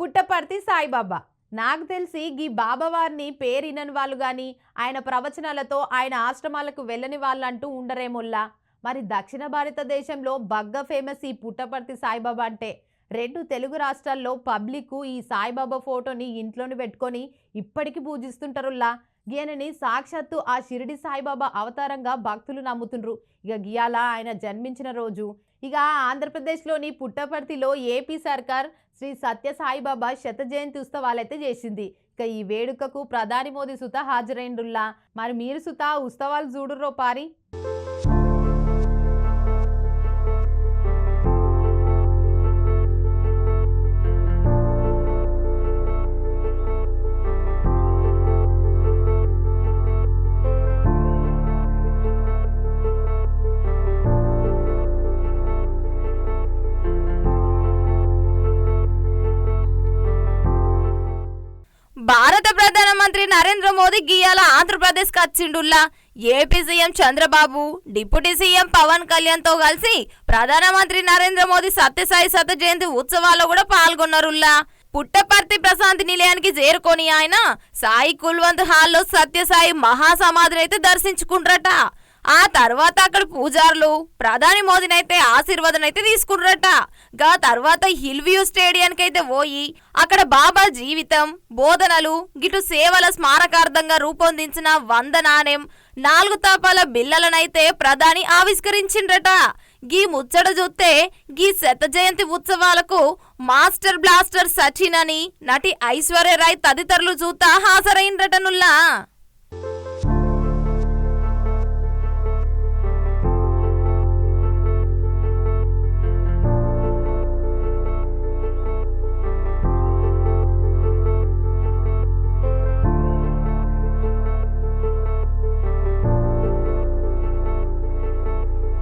పుట్టపర్తి సాయిబాబా. నాకు తెలిసి గీ బాబావారిని పేరినని వాళ్ళు కానీ ఆయన ప్రవచనాలతో ఆయన ఆశ్రమాలకు వెళ్ళని వాళ్ళంటూ ఉండరేమోల్లా. మరి దక్షిణ భారతదేశంలో బగ్గ ఫేమస్ ఈ పుట్టపర్తి సాయిబాబా అంటే రెండు తెలుగు రాష్ట్రాల్లో పబ్లిక్ ఈ సాయిబాబా ఫోటోని ఇంట్లోని పెట్టుకొని ఇప్పటికీ పూజిస్తుంటారుల్లా. గీయనని సాక్షాత్తు ఆ షిరిడి సాయిబాబా అవతారంగా భక్తులు నమ్ముతుండ్రు. ఇక గియాల ఆయన జన్మించిన రోజు. ఇక ఆంధ్రప్రదేశ్లోని పుట్టపర్తిలో ఏపీ సర్కార్ శ్రీ సత్య సాయిబాబా శత జయంతి ఉత్సవాలైతే చేసింది. ఇక ఈ వేడుకకు ప్రధాని మోదీ సుత హాజరైండుల్లా. మరి మీరు సుత ఉత్సవాలు చూడుర్రో పారి? భారత ప్రధానమంత్రి నరేంద్ర మోదీ గీయాల Andhra Pradesh వచ్చిండుల్లా AP CM Chandrababu deputy CM Pawan కళ్యాణ్తో కలిసి ప్రధానమంత్రి నరేంద్ర మోదీ సత్యసాయి శత జయంతి ఉత్సవాల్లో కూడా పాల్గొన్నారుల్లా. పుట్టపర్తి ప్రశాంతి నిలయానికి చేరుకొని ఆయన సాయి కుల్వంత్ హాల్లో సత్యసాయి మహాసమాధిని అయితే దర్శించుకుంటారట. ఆ తర్వాత అక్కడ పూజారులు ప్రధాని మోదీనైతే ఆశీర్వాదం అయితే తీసుకున్నారట. గా తర్వాత హిల్ వ్యూ స్టేడియానికి అయితే పోయి అక్కడ బాబా జీవితం బోధనలు గిటు సేవల స్మారకార్థంగా రూపొందించిన వంద నాణెం నాలుగు తాపాల బిల్లలనైతే ప్రధాని ఆవిష్కరించిండ్రట. గీ ముచ్చట చూస్తే గీ శత జయంతి ఉత్సవాలకు మాస్టర్ బ్లాస్టర్ సచిన్ అని నటి ఐశ్వర్య రాయ్ తదితరులు చూతా హాజరైండ్రటనుల్లా.